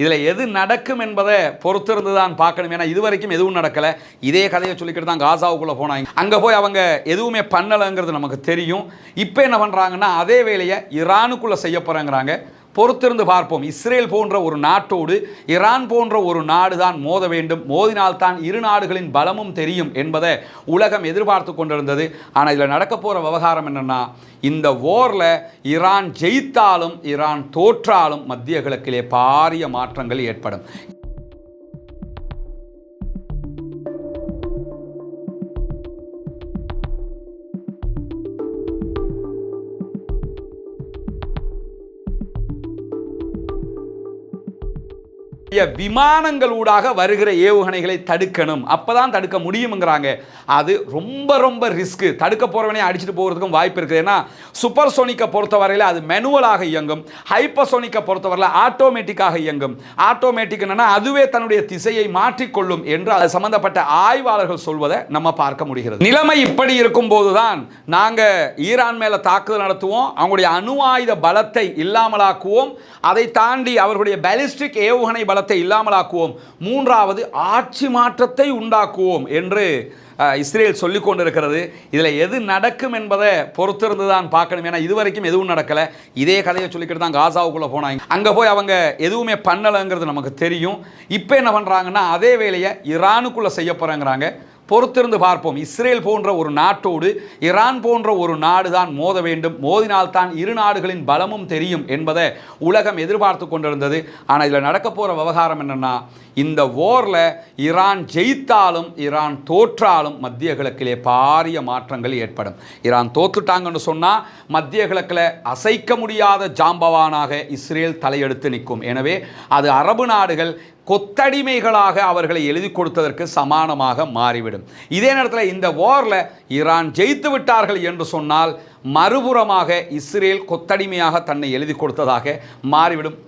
இதில் எது நடக்கும் என்பதை பொறுத்திருந்து தான் பார்க்கணும். ஏன்னா இது வரைக்கும் எதுவும் நடக்கலை. இதே கதையை சொல்லிக்கிட்டு தான் காசாவுக்குள்ளே போனாங்க. அங்கே போய் அவங்க எதுவுமே பண்ணலைங்கிறது நமக்கு தெரியும். இப்போ என்ன பண்ணுறாங்கன்னா அதே வேலையை ஈரானுக்குள்ளே செய்ய போகிறாங்கிறாங்க. பொறுத்திருந்து பார்ப்போம். இஸ்ரேல் போன்ற ஒரு நாட்டோடு ஈரான் போன்ற ஒரு நாடு தான் மோத வேண்டும். மோதினால்தான் இரு நாடுகளின் பலமும் தெரியும் என்பதை உலகம் எதிர்பார்த்து கொண்டிருந்தது. ஆனால் இதில் நடக்க போகிற விவகாரம் என்னென்னா இந்த ஓரில் ஈரான் ஜெயித்தாலும் ஈரான் தோற்றாலும் மத்திய கிழக்கிலே பாரிய மாற்றங்கள் ஏற்படும். விமானங்கள் ஊடாக வருகிற ஏவுகணைகளை தடுக்கணும். அப்பதான் தடுக்க முடியுங்கிறாங்க அது ரொம்ப ரொம்ப ரிஸ்க் தடுக்க போறவனே அடிச்சுட்டு போகிறதுக்கும் வாய்ப்பு இருக்குது. ஏன்னா சூப்பர் சோனிக்கை பொறுத்தவரையில் அது மெனுவலாக இயங்கும். ஹைப்பர்சோனிக்கை பொறுத்தவரையில் ஆட்டோமேட்டிக்காக இயங்கும். ஆட்டோமேட்டிக் என்னன்னா அதுவே தன்னுடைய திசையை மாற்றிக்கொள்ளும் என்று அது சம்பந்தப்பட்ட ஆய்வாளர்கள் சொல்வதை நம்ம பார்க்க முடிகிறது. நிலைமை இப்படி இருக்கும் போதுதான் நாங்க ஈரான் மேல தாக்குதல் நடத்துவோம். அவங்களுடைய அணு ஆயுத பலத்தை இல்லாமலாக்குவோம். அதை தாண்டி அவர்களுடைய பேலிஸ்டிக் ஏவுகணை பலத்தை இல்லாமலாக்குவோம். மூன்றாவது ஆட்சி மாற்றத்தை உண்டாக்குவோம் என்று இஸ்ரேல் சொல்லிக் கொண்டிருக்கிறது. இதில் எது நடக்கும் என்பதை பொறுத்திருந்து தான் பார்க்கணும். ஏன்னா இது வரைக்கும் எதுவும் நடக்கலை. இதே கதையை சொல்லிக்கிட்டு தான் காசாவுக்குள்ளே போனாங்க. அங்கே போய் அவங்க எதுவுமே பண்ணலைங்கிறது நமக்கு தெரியும். இப்போ என்ன பண்ணுறாங்கன்னா அதே வேலையை ஈரானுக்குள்ளே செய்ய போகிறாங்கிறாங்க. பொறுத்திருந்து பார்ப்போம். இஸ்ரேல் போன்ற ஒரு நாட்டோடு ஈரான் போன்ற ஒரு நாடு தான் மோத வேண்டும். மோதினால்தான் இரு நாடுகளின் பலமும் தெரியும் என்பதை உலகம் எதிர்பார்த்து கொண்டிருந்தது. ஆனால் இதில் நடக்க போகிற விவகாரம் என்னென்னா இந்த ஓரில் ஈரான் ஜெயித்தாலும் ஈரான் தோற்றாலும் மத்திய கிழக்கிலே பாரிய மாற்றங்கள் ஏற்படும். ஈரான் தோத்துட்டாங்கன்னு சொன்னால் மத்திய கிழக்கில் அசைக்க முடியாத ஜாம்பவானாக இஸ்ரேல் தலையெடுத்து நிற்கும். எனவே அது அரபு நாடுகள் கொத்தடிமைகளாக அவர்களை எழுதி கொடுத்ததற்கு சமானமாக மாறிவிடும். இதே நேரத்தில் இந்த வாரில் ஈரான் ஜெயித்து விட்டார்கள் என்று சொன்னால் மறுபுறமாக இஸ்ரேல் கொத்தடிமையாக தன்னை எழுதி கொடுத்ததாக மாறிவிடும்.